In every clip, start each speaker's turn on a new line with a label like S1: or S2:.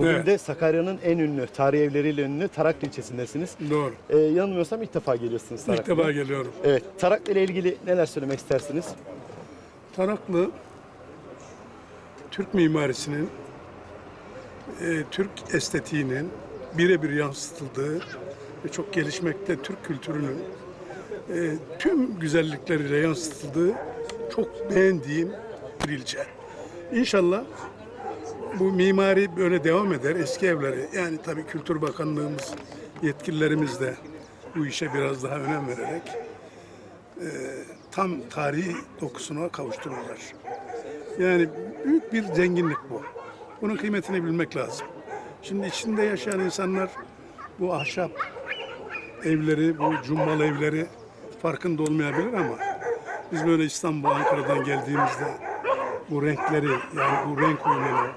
S1: Bugün
S2: Evet.
S1: de Sakarya'nın en ünlü, tarihi evleriyle ünlü Taraklı ilçesindesiniz.
S2: Doğru.
S1: Ee, yanılmıyorsam ilk defa geliyorsunuz
S2: İlk
S1: Taraklı'ya.
S2: defa geliyorum.
S1: Evet, Taraklı ile ilgili neler söylemek istersiniz?
S2: Taraklı Türk mimarisinin e, Türk estetiğinin birebir yansıtıldığı ve çok gelişmekte Türk kültürünün e, tüm güzellikleriyle yansıtıldığı çok beğendiğim bir ilçe. İnşallah bu mimari böyle devam eder. Eski evleri yani tabii Kültür Bakanlığımız yetkililerimiz de bu işe biraz daha önem vererek tam tarihi dokusuna kavuştururlar. Yani büyük bir zenginlik bu. Bunun kıymetini bilmek lazım. Şimdi içinde yaşayan insanlar bu ahşap evleri, bu cumbalı evleri farkında olmayabilir ama biz böyle İstanbul, Ankara'dan geldiğimizde bu renkleri yani bu renk uyumunu,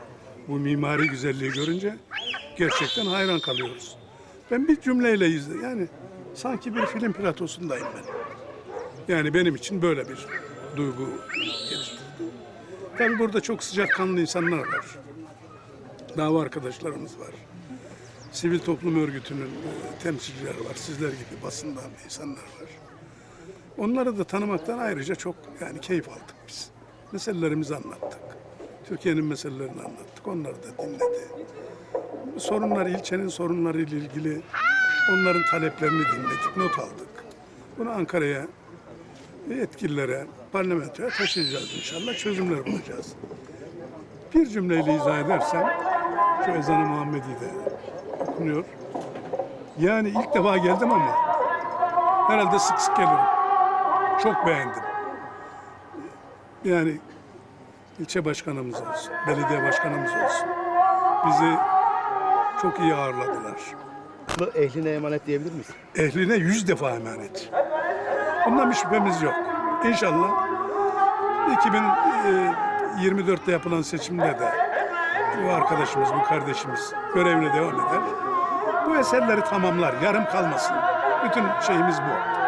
S2: bu mimari güzelliği görünce gerçekten hayran kalıyoruz. Ben bir cümleyle izle yani sanki bir film platosundayım ben. Yani benim için böyle bir duygu geliştirdi. Tabii burada çok sıcakkanlı insanlar var. Dava arkadaşlarımız var. Sivil toplum örgütünün e, temsilcileri var. Sizler gibi basından insanlar var. Onları da tanımaktan ayrıca çok yani keyif aldık biz. Meselelerimizi anlattık. Türkiye'nin meselelerini anlattık. Onları da dinledi. Sorunlar, ilçenin sorunlarıyla ilgili onların taleplerini dinledik, not aldık. Bunu Ankara'ya yetkililere, parlamentoya taşıyacağız inşallah. Çözümler bulacağız. Bir cümleyle izah edersem, şu ezanı Muhammedi de okunuyor. Yani ilk defa geldim ama herhalde sık sık gelirim. Çok beğendim. Yani ilçe başkanımız olsun, belediye başkanımız olsun. Bizi çok iyi ağırladılar.
S1: Bu ehline emanet diyebilir miyiz?
S2: ehline yüz defa emanet. Bundan bir şüphemiz yok. İnşallah 2024'te yapılan seçimde de bu arkadaşımız, bu kardeşimiz görevine devam eder. Bu eserleri tamamlar, yarım kalmasın. Bütün şeyimiz bu.